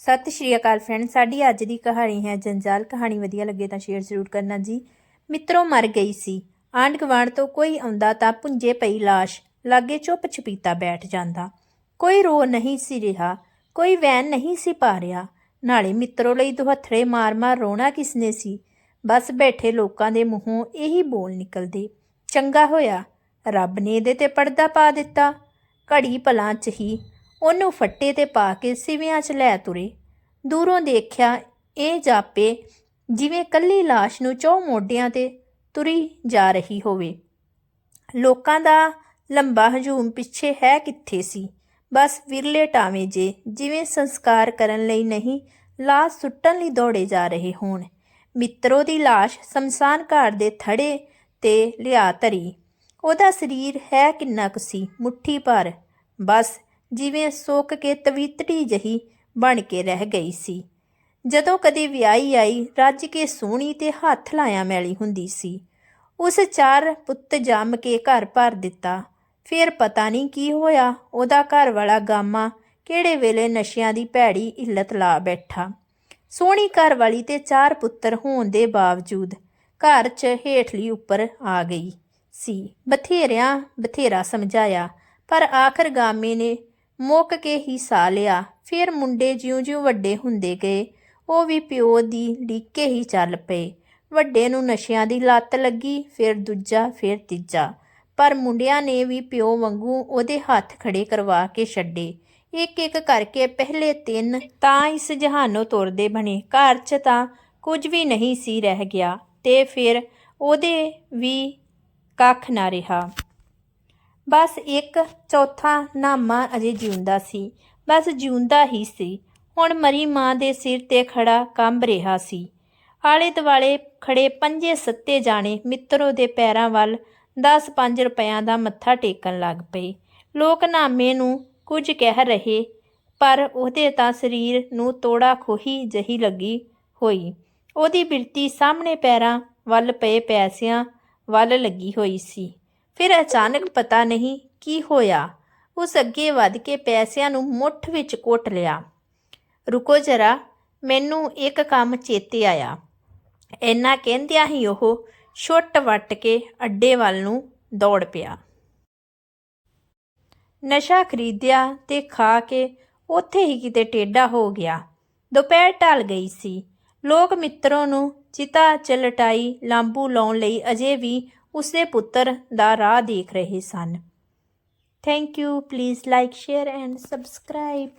ਸਤਿ ਸ਼੍ਰੀ ਅਕਾਲ ਫਰੈਂਡ ਸਾਡੀ ਅੱਜ ਦੀ ਕਹਾਣੀ ਹੈ ਜੰਜਾਲ। ਕਹਾਣੀ ਵਧੀਆ ਲੱਗੇ ਤਾਂ ਸ਼ੇਅਰ ਜ਼ਰੂਰ ਕਰਨਾ ਜੀ। ਮਿੱਤਰੋ, ਮਰ ਗਈ ਸੀ। ਆਂਢ ਗੁਆਂਢ ਤੋਂ ਕੋਈ ਆਉਂਦਾ ਤਾਂ ਪੁੰਜੇ ਪਈ ਲਾਸ਼, ਲਾਗੇ ਚੁੱਪ ਛਪੀਤਾ ਬੈਠ ਜਾਂਦਾ। ਕੋਈ ਰੋ ਨਹੀਂ ਸੀ ਰਿਹਾ, ਕੋਈ ਵੈਨ ਨਹੀਂ ਸੀ ਪਾ ਰਿਹਾ ਨਾਲੇ ਮਿੱਤਰੋ ਲਈ ਦੁਹੱਥੜੇ ਮਾਰ-ਮਾਰ ਰੋਣਾ ਕਿਸਨੇ ਸੀ? ਬਸ ਬੈਠੇ ਲੋਕਾਂ ਦੇ ਮੂੰਹੋਂ ਇਹੀ ਬੋਲ ਨਿਕਲਦੇ। ਚੰਗਾ ਹੋਇਆ, ਰੱਬ ਨੇ ਇਹਦੇ ਤੇ ਪਰਦਾ ਪਾ ਦਿੱਤਾ। ਘੜੀ ਭਲਾਂ ਚ ਹੀ ਉਹਨੂੰ ਫੱਟੇ ਤੇ ਪਾ ਕੇ ਸਿਵਿਆਂ 'ਚ ਲੈ ਤੁਰੇ। ਦੂਰੋਂ ਦੇਖਿਆ ਇਹ ਜਾਪੇ ਜਿਵੇਂ ਕੱਲੀ ਲਾਸ਼ ਨੂੰ ਚੌ ਮੋਢਿਆਂ ਤੇ ਤੁਰੀ ਜਾ ਰਹੀ ਹੋਵੇ। ਲੋਕਾਂ ਦਾ ਲੰਬਾ ਹਜੂਮ ਪਿੱਛੇ ਹੈ ਕਿੱਥੇ ਸੀ? ਬਸ ਵਿਰਲੇ ਟਾਵੇਂ ਜੇ, ਜਿਵੇਂ ਸੰਸਕਾਰ ਕਰਨ ਲਈ ਨਹੀਂ, ਲਾਸ਼ ਸੁੱਟਣ ਲਈ ਦੌੜੇ ਜਾ ਰਹੇ ਹੋਣ। ਮਿੱਤਰੋ ਦੀ ਲਾਸ਼ ਸ਼ਮਸ਼ਾਨ ਘਾਟ ਦੇ ਥੜੇ ਤੇ ਲਿਆ ਧਰੀ। ਉਹਦਾ ਸਰੀਰ ਹੈ ਕਿੰਨਾ ਕੁ ਸੀ, ਮੁੱਠੀ ਭਰ। ਬਸ ਜਿਵੇਂ ਸੁੱਕ ਕੇ ਤਵੀਤੜੀ ਜਹੀ ਬਣ ਕੇ ਰਹਿ ਗਈ ਸੀ। ਜਦੋਂ ਕਦੇ ਵਿਆਹੀ ਆਈ, ਰੱਜ ਕੇ ਸੋਹਣੀ ਤੇ ਹੱਥ ਲਾਇਆ ਮੈਲੀ ਹੁੰਦੀ ਸੀ। ਉਸ ਚਾਰ ਪੁੱਤ ਜੰਮ ਕੇ ਘਰ ਭਰ ਦਿੱਤਾ। ਫਿਰ ਪਤਾ ਨਹੀਂ ਕੀ ਹੋਇਆ, ਉਹਦਾ ਘਰ ਵਾਲਾ ਗਾਮਾ ਕਿਹੜੇ ਵੇਲੇ ਨਸ਼ਿਆਂ ਦੀ ਭੈੜੀ ਇੱਲਤ ਲਾ ਬੈਠਾ। ਸੋਹਣੀ ਘਰ ਵਾਲੀ ਤੇ ਚਾਰ ਪੁੱਤਰ ਹੋਣ ਦੇ ਬਾਵਜੂਦ ਘਰ 'ਚ ਹੇਠਲੀ ਉੱਪਰ ਆ ਗਈ ਸੀ। ਬਥੇਰਿਆਂ ਬਥੇਰਾ ਸਮਝਾਇਆ, ਪਰ ਆਖਰ ਗਾਮੇ ਨੇ ਮੁੱਕ ਕੇ ਹੀ ਸਾ ਲਿਆ। ਫਿਰ ਮੁੰਡੇ ਜਿਉਂ-ਜਿਉਂ ਵੱਡੇ ਹੁੰਦੇ ਗਏ। ਉਹ ਵੀ ਪਿਓ ਦੀ ਲੀਕੇ ਹੀ ਚੱਲ ਪਏ। ਵੱਡੇ ਨੂੰ ਨਸ਼ਿਆਂ ਦੀ ਲੱਤ ਲੱਗੀ, ਫਿਰ ਦੂਜਾ, ਫਿਰ ਤੀਜਾ। ਪਰ ਮੁੰਡਿਆਂ ਨੇ ਵੀ ਪਿਓ ਵਾਂਗੂ ਉਹਦੇ ਹੱਥ ਖੜੇ ਕਰਵਾ ਕੇ ਛੱਡੇ। ਇੱਕ ਇੱਕ ਕਰਕੇ ਪਹਿਲੇ ਤਿੰਨ ਤਾਂ ਇਸ ਜਹਾਨੋਂ ਤੁਰਦੇ ਬਣੇ। ਘਰ 'ਚ ਤਾਂ ਕੁਝ ਵੀ ਨਹੀਂ ਸੀ ਰਹਿ ਗਿਆ ਤੇ ਫਿਰ ਉਹਦੇ ਵੀ ਕੱਖ ਨਾ ਰਿਹਾ। ਬਸ ਇੱਕ ਚੌਥਾ ਨਾਮਾ ਅਜੇ ਜਿਉਂਦਾ ਸੀ। ਬਸ ਜਿਉਂਦਾ ਹੀ ਸੀ। ਹੁਣ ਮਰੀ ਮਾਂ ਦੇ ਸਿਰ ਤੇ ਖੜਾ ਕੰਬ ਰਿਹਾ ਸੀ। ਆਲੇ ਦੁਆਲੇ ਖੜੇ ਪੰਜੇ ਸੱਤੇ ਜਾਣੇ ਮਿੱਤਰੋ ਦੇ ਪੈਰਾਂ ਵੱਲ 10-5 ਰੁਪਇਆਂ ਦਾ ਮੱਥਾ ਟੇਕਣ ਲੱਗ ਪਏ। ਲੋਕ ਨਾਮੇ ਨੂੰ ਕੁਝ ਕਹਿ ਰਹੇ, ਪਰ ਉਹਦੇ ਤਾਂ ਸਰੀਰ ਨੂੰ ਤੋੜਾ ਖੋਹੀ ਜਹੀ ਲੱਗੀ ਹੋਈ। ਉਹਦੀ ਬਿਰਤੀ ਸਾਹਮਣੇ ਪੈਰਾਂ ਵੱਲ ਪਏ ਪੈਸਿਆਂ ਵੱਲ ਲੱਗੀ ਹੋਈ ਸੀ। ਫਿਰ ਅਚਾਨਕ ਪਤਾ ਨਹੀਂ ਕੀ ਹੋਇਆ। ਉਸ ਅੱਗੇ ਵੱਧ ਕੇ ਪੈਸਿਆਂ ਨੂੰ ਮੁੱਠ ਵਿੱਚ ਕੁੱਟ ਲਿਆ। ਰੁਕੋ ਜਰਾ, ਮੈਨੂੰ ਇੱਕ ਕੰਮ ਚੇਤੇ ਆਇਆ। ਇੰਨਾ ਕਹਿੰਦਿਆਂ ਹੀ ਉਹ ਛੁੱਟ ਵੱਟ ਕੇ ਅੱਡੇ ਵੱਲ ਨੂੰ ਦੌੜ ਪਿਆ। ਨਸ਼ਾ ਖਰੀਦਿਆ ਤੇ ਖਾ ਕੇ ਉੱਥੇ ਹੀ ਕਿਤੇ ਟੇਢਾ ਹੋ ਗਿਆ। ਦੁਪਹਿਰ ਢਲ ਗਈ ਸੀ। ਲੋਕ ਮਿੱਤਰੋਂ ਨੂੰ ਚਿਤਾ ਚ ਲਟਾਈ ਲਾਂਬੂ ਲਾਉਣ ਲਈ ਅਜੇ ਵੀ ਉਸਦੇ ਪੁੱਤਰ ਦਾ ਰਾਹ ਦੇਖ ਰਹੇ ਸਨ। Thank you please like share and subscribe